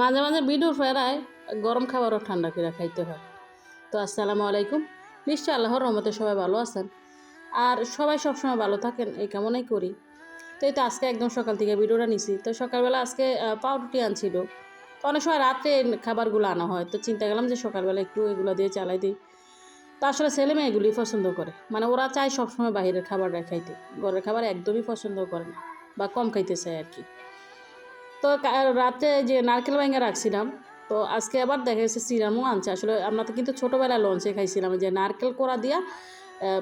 মাঝে মাঝে বিডুর ফেরায় গরম খাবারও ঠান্ডা করে খাইতে হয়। তো আসসালামু আলাইকুম। নিশ্চয় আল্লাহর রহমতে সবাই ভালো আছেন। আর সবাই সবসময় ভালো থাকেন, এই কেমনই করি। তো এই তো আজকে একদম সকাল থেকে ভিডিওটা নিছি। তো সকালবেলা আজকে পাউরুটি আনছিল। তো অনেক সময় রাত্রে খাবারগুলো আনা হয়। তো চিন্তা করলাম যে সকালবেলা একটু এগুলো দিয়ে চালাই দিই। তো আসলে ছেলে মেয়ে এগুলি পছন্দ করে। মানে ওরা চায় সবসময় বাইরের খাবারটা খাইতে। ঘরের খাবার একদমই পছন্দ করে না বা কম খাইতে চায় আর কি। তো কা- রাতে যে নারকেল ভাঙা রাখছিলাম, তো আজকে আবার দেখা গেছে সিরামও আনছে। আসলে আমরা তো কিন্তু ছোটোবেলায় লঞ্চে খাইছিলাম, যে নারকেল কোড়া দিয়া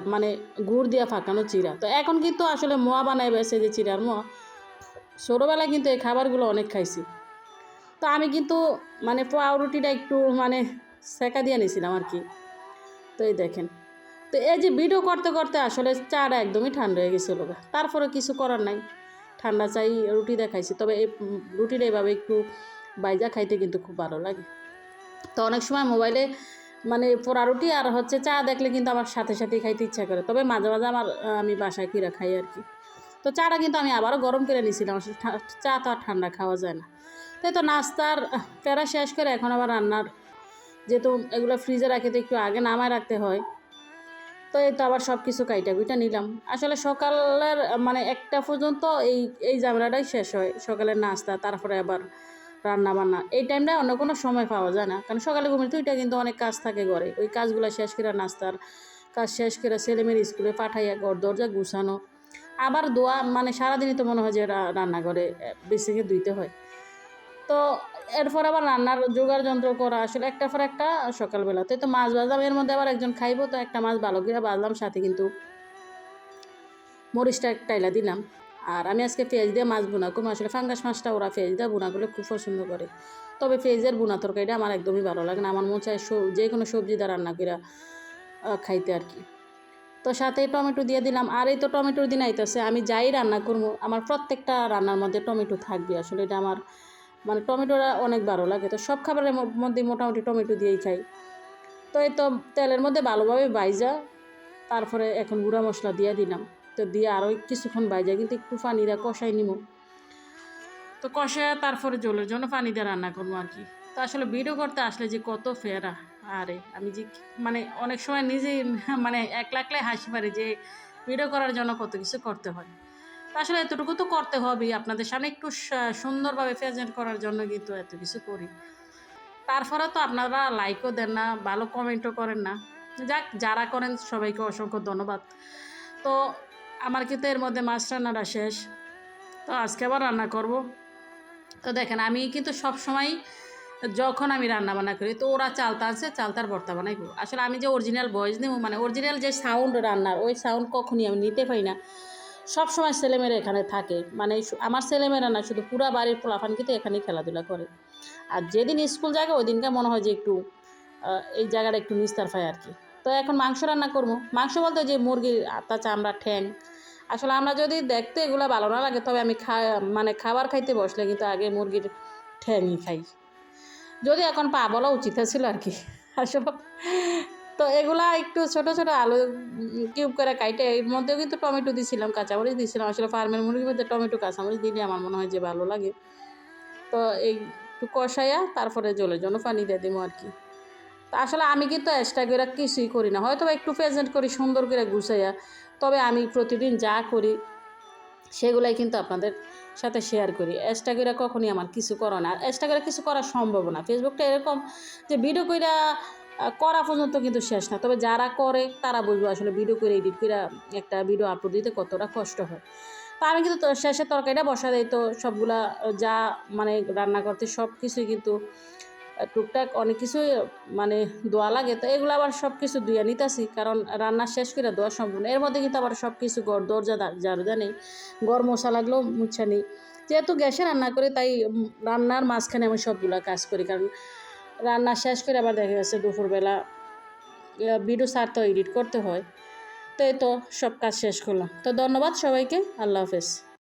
মানে গুড় দিয়া ফাঁকানো চিরা। তো এখন কিন্তু আসলে মোয়া বানায় বেছে যে চিরার মোয়া। ছোটোবেলায় কিন্তু এই খাবারগুলো অনেক খাইছি। তো আমি কিন্তু মানে পাউরুটিটা একটু মানে সেকা দিয়ে নিয়েছিলাম আর কি। তো এই দেখেন। তো এই যে ভিডিও করতে করতে আসলে চাটা একদমই ঠান্ডা হয়ে গেছিল তারপরে কিছু করার নাই। ঠান্ডা চাই রুটি দেখাইছি। তবে এই রুটিটা এভাবে একটু বাইজা খাইতে কিন্তু খুব ভালো লাগে। তো অনেক সময় মোবাইলে মানে পোড়া রুটি আর হচ্ছে চা দেখলে কিন্তু আমার সাথে সাথেই খাইতে ইচ্ছা করে। তবে মাঝে মাঝে আমার আমি বাসায় কিরা খাই আর কি। তো চাটা কিন্তু আমি আবারও গরম করে নিয়েছিলাম চা তো আর ঠান্ডা খাওয়া যায় না। তাই তো নাস্তার প্যারা শেষ করে এখন আবার রান্নার যেহেতু এগুলো ফ্রিজে রাখে তো একটু আগে নামায় রাখতে হয়। তো এই তো আবার সব কিছু কাইটা কুইটা নিলাম। আসলে সকালের মানে একটা পর্যন্ত এই এই ঝামেলাটাই শেষ হয়, সকালের নাস্তা, তারপরে আবার রান্না বান্না এই টাইমটা অন্য কোনো সময় পাওয়া যায় না, কারণ সকালে ঘুমিয়ে ওইটা কিন্তু অনেক কাজ থাকে ঘরে। ওই কাজগুলো শেষ করে নাস্তার কাজ শেষ করে ছেলেমেয়ের স্কুলে পাঠাইয়া ঘর দরজা গুছানো। আবার দোয়া মানে সারাদিনই তো মনে হয় যে রান্নাঘরে বেসিকে ধুইতে হয়। তো এরপর আবার রান্নার জোগাড় যন্ত্র করা আসলে একটা পর একটা সকালবেলাতে তো মাছ ভাজলাম, এর মধ্যে আবার একজন খাইবো, তো একটা মাছ ভালো করে ভাজলাম, সাথে কিন্তু মরিচটা টাইলা দিলাম। আর আমি আজকে পেঁয়াজ দিয়ে মাছ বোনা করব, আসলে ফাঙ্গাস মাছটা ওরা পেঁয়াজ দিয়ে বোনা করলে খুব পছন্দ করে। তবে পেঁয়াজের বোনা তরকারিটা আমার একদমই ভালো লাগে না, আমার মন চায় যে কোনো সবজি দিয়ে রান্না করে খাইতে আর কি। তো সাথে টমেটো দিয়ে দিলাম, আর এই তো টমেটোর দিন আইতেছে, আমি যাই রান্না করব, আমার প্রত্যেকটা রান্নার মধ্যে টমেটো থাকবে, আসলে এটা আমার মানে টমেটোটা অনেক ভালো লাগে। তো সব খাবারের মধ্যে মোটামুটি টমেটো দিয়েই খাই। তো এই তো তেলের মধ্যে ভালোভাবে বাইজা তারপরে এখন গুঁড়া মশলা দিয়ে দিলাম। তো দিয়ে আরও কিছুক্ষণ বাইজা কিন্তু একটু পানি দিয়ে কষাই নিব। তো কষায় তারপরে জলের জন্য পানি দিয়ে রান্না করব আর কি। তো আসলে ভিডিও করতে আসলে যে কত ফেরা, আরে আমি যে মানে অনেক সময় নিজেই মানে একলা একলাই হাসি পারি যে ভিডিও করার জন্য কত কিছু করতে হয়। আসলে এতটুকু তো করতে হবেই। আপনাদের সামনে একটু সুন্দরভাবে প্রেজেন্ট করার জন্য কিন্তু এত কিছু করি। তারপরে তো আপনারা লাইকও দেন না, ভালো কমেন্টও করেন না। যাক, যারা করেন সবাইকে অসংখ্য ধন্যবাদ। তো আমার কিন্তু এর মধ্যে মাছ রান্নাটা শেষ। তো আজকে আবার রান্না করব। তো দেখেন, আমি কিন্তু সব সময় যখন আমি রান্না বান্না করি, তো ওরা চালতা আছে চালতার ভর্তা বানাইবো আসলে আমি যে অরিজিনাল ভয়েস নেব মানে অরিজিনাল যে সাউন্ড রান্নার, ওই সাউন্ড কখনই আমি নিতে পারি না। সব সময় ছেলেমেয়েরা এখানে থাকে। মানে আমার ছেলেমেয়েরা না, শুধু পুরা বাড়ির পোলাফান কিন্তু এখানেই খেলাধুলা করে। আর যেদিন স্কুল জায়গা ওই দিনকে মনে হয় যে একটু এই জায়গাটা একটু নিস্তার পায় আর কি। তো এখন মাংস রান্না করব। মাংস বলতে যে মুরগির আত্মা চামড়া, ঠ্যাং। আসলে আমরা যদি দেখতে এগুলো ভালো না লাগে, তবে আমি খা মানে খাবার খাইতে বসলে কিন্তু আগে মুরগির ঠ্যাংই খাই। যদি এখন পা বলা উচিত ছিল আর কি। আসলে তো এগুলা একটু ছোট ছোট আলু কিউব করে কাইটে, এর মধ্যেও কিন্তু টমেটো দিয়েছিলাম কাঁচামরিচ দিয়েছিলাম আসলে ফার্মের মুরগির মধ্যে টমেটো, কাঁচামরিচ দিলে আমার মনে হয় যে ভালো লাগে। তো এই একটু কষাইয়া তারপরে জলের জন্য পানি দিয়ে দিব আর কি। তা আসলে আমি কিন্তু এক্সট্রা করে কিছুই করি না। হয়তো একটু প্রেজেন্ট করি, সুন্দর করে গুছাইয়া তবে আমি প্রতিদিন যা করি, সেগুলাই কিন্তু আপনাদের সাথে শেয়ার করি। এক্সট্রা করে কখনই আমার কিছু করো না। এক্সট্রা করে কিছু করা সম্ভব না। ফেসবুকটা এরকম যে ভিডিও কইরা করা পর্যন্ত কিন্তু শেষ না। তবে যারা করে, তারা বুঝব আসলে ভিডিও করে এডিট করে একটা ভিডিও আপলোড দিতে কতটা কষ্ট হয়। তো আমি কিন্তু শেষে তরকারিটা বসা দেয় তো সবগুলা যা মানে রান্না করতে সব কিছুই কিন্তু টুকটাক অনেক কিছুই মানে দোয়া লাগে। তো এগুলো আবার সব কিছু ধুয়ে নিতেছি, কারণ রান্না শেষ করে দোয়া সম্পূর্ণ। এর মধ্যে কিন্তু আবার সব কিছু গড়, দরজা, দা- ঝাড়ুদা নেই গড় মশা লাগলেও মুছা নেই। যেহেতু গ্যাসে রান্না করি, তাই রান্নার মাঝখানে আমি সবগুলা কাজ করি, কারণ রান্না শেষ করে আবার দেখা গেছে দুপুরবেলা ভিডিও সারতে এডিট করতে হয়। তো এই তো সব কাজ শেষ করলাম। তো ধন্যবাদ সবাইকে, আল্লাহ হাফেজ।